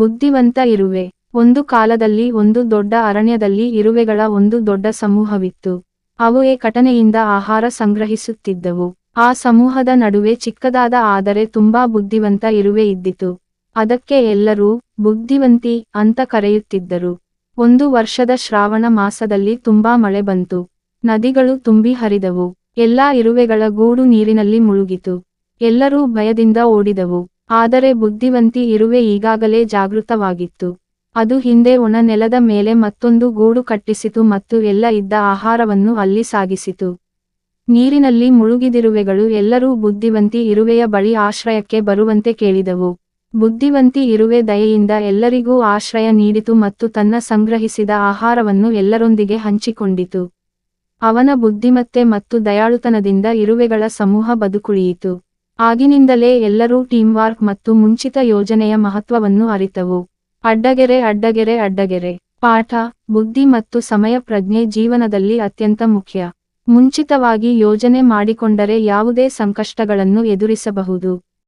ಬುದ್ಧಿವಂತ ಇರುವೆ. ಒಂದು ಕಾಲದಲ್ಲಿ, ಒಂದು ದೊಡ್ಡ ಅರಣ್ಯದಲ್ಲಿ ಇರುವೆಗಳ ಒಂದು ದೊಡ್ಡ ಸಮೂಹವಿತ್ತು. ಅವು ಏ ಕಟನೆಯಿಂದ ಆಹಾರ ಸಂಗ್ರಹಿಸುತ್ತಿದ್ದವು. ಆ ಸಮೂಹದ ನಡುವೆ ಚಿಕ್ಕದಾದ ಆದರೆ ತುಂಬಾ ಬುದ್ಧಿವಂತ ಇರುವೆ ಇದ್ದಿತು. ಅದಕ್ಕೆ ಎಲ್ಲರೂ, ಬುದ್ಧಿವಂತಿ ಅಂತ ಕರೆಯುತ್ತಿದ್ದರು. ಒಂದು ವರ್ಷದ ಶ್ರಾವಣ ಮಾಸದಲ್ಲಿ ತುಂಬಾ ಮಳೆ ಬಂತು. ನದಿಗಳು ತುಂಬಿ ಹರಿದವು. ಎಲ್ಲಾ ಇರುವೆಗಳ ಗೂಡು ನೀರಿನಲ್ಲಿ ಮುಳುಗಿತು. ಎಲ್ಲರೂ ಭಯದಿಂದ ಓಡಿದವು. ಆದರೆ ಬುದ್ಧಿವಂತಿ ಇರುವೆ ಈಗಾಗಲೇ ಜಾಗೃತವಾಗಿತ್ತು. ಅದು ಹಿಂದೆ ಒಣ ನೆಲದ ಮೇಲೆ ಮತ್ತೊಂದು ಗೂಡು ಕಟ್ಟಿಸಿತು ಮತ್ತು ಎಲ್ಲ ಇದ್ದ ಆಹಾರವನ್ನು ಅಲ್ಲಿ ಸಾಗಿಸಿತು. ನೀರಿನಲ್ಲಿ ಮುಳುಗಿದಿರುವೆಗಳು ಎಲ್ಲರೂ ಬುದ್ಧಿವಂತಿ ಇರುವೆಯ ಬಳಿ ಆಶ್ರಯಕ್ಕೆ ಬರುವಂತೆ ಕೇಳಿದವು. ಬುದ್ಧಿವಂತಿ ಇರುವೆ ದಯೆಯಿಂದ ಎಲ್ಲರಿಗೂ ಆಶ್ರಯ ನೀಡಿತು ಮತ್ತು ತನ್ನ ಸಂಗ್ರಹಿಸಿದ ಆಹಾರವನ್ನು ಎಲ್ಲರೊಂದಿಗೆ ಹಂಚಿಕೊಂಡಿತು. ಅವನ ಬುದ್ಧಿಮತ್ತೆ ಮತ್ತು ದಯಾಳುತನದಿಂದ ಇರುವೆಗಳ ಸಮೂಹ ಬದುಕುಳಿಯಿತು. ಆಗಿನಿಂದಲೇ ಎಲ್ಲರೂ ಟೀಮ್ ವರ್ಕ್ ಮತ್ತು ಮುಂಚಿತ ಯೋಜನೆಯ ಮಹತ್ವವನ್ನು ಅರಿತವು. ಅಡ್ಡಗೆರೆ ಅಡ್ಡಗೆರೆ ಅಡ್ಡಗೆರೆ. ಪಾಠ, ಬುದ್ಧಿ ಮತ್ತು ಸಮಯ ಪ್ರಜ್ಞೆ ಜೀವನದಲ್ಲಿ ಅತ್ಯಂತ ಮುಖ್ಯ. ಮುಂಚಿತವಾಗಿ ಯೋಜನೆ ಮಾಡಿಕೊಂಡರೆ ಯಾವುದೇ ಸಂಕಷ್ಟಗಳನ್ನು ಎದುರಿಸಬಹುದು.